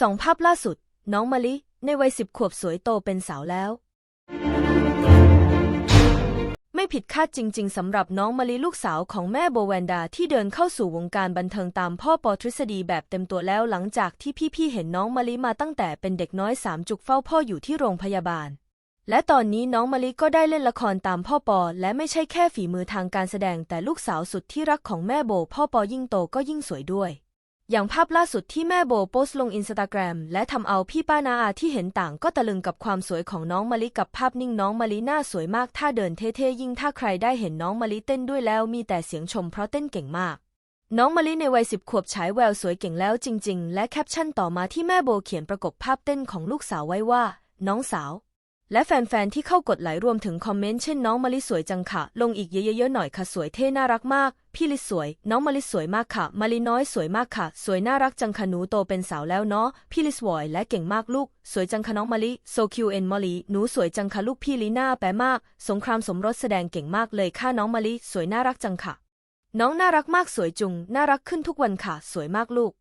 สองภาพล่าสุด น้องมะลิ ในวัยสิบขวบสวยโตเป็นสาวแล้ว ไม่ผิดคาดจริง ๆสำหรับน้องมะลิลูกสาวของแม่โบแวนดาที่เดินเข้าสู่วงการบันเทิงตามพ่อปอทฤษฎีแบบเต็มตัวแล้วหลังจากที่พี่ๆเห็นน้องมะลิมาตั้งแต่เป็นเด็กน้อยสามจุกเฝ้าพ่ออยู่ที่โรงพยาบาล และตอนนี้น้องมะลิก็ได้เล่นละครตามพ่อปอ และไม่ใช่แค่ฝีมือทางการแสดงแต่ลูกสาวสุดที่รักของแม่โบ พ่อปอยิ่งโตก็ยิ่งสวยด้วย อย่างภาพล่าสุดที่แม่โบโพสต์ลงอินสตาแกรมและทำเอาพี่ป้านาอาที่เห็นต่างก็ตะลึงกับความสวยของน้องมะลิกับภาพนิ่งน้องมะลิหน้าสวยมากท่าเดินเท่ๆยิ่งถ้าใครได้เห็นน้องมะลิเต้นด้วยแล้วมีแต่เสียงชมเพราะเต้นเก่งมาก น้องมะลิในวัยสิบขวบฉายแววสวยเก่งแล้วจริง ๆ และแคปชั่นต่อมาที่แม่โบเขียนประกบภาพเต้นของลูกสาวไว้ว่า น้องสาว และแฟนๆ ที่เข้ากดไลค์รวมถึงคอมเมนต์เช่นน้องมะลิสวยจังค่ะ ลงอีกเยอะๆหน่อยค่ะสวยเท่น่ารักมาก พี่ลิสวย น้องมะลิสวยมากค่ะมะลิน้อยสวยมากค่ะ สวยน่ารักจังค่ะหนูโตเป็นสาวแล้วเนาะพี่ลิสวยและเก่งมากลูก สวยจังค่ะน้องมะลิโซคิวเอ็นมะลิหนูสวยจังค่ะลูกพี่ลีน่าแปะมาก สงครามสมรสแสดงเก่งมากเลยค่ะน้องมะลิสวยน่ารักจังค่ะ น้องน่ารักมากสวยจุง น่ารักขึ้นทุกวันค่ะ สวยมากลูก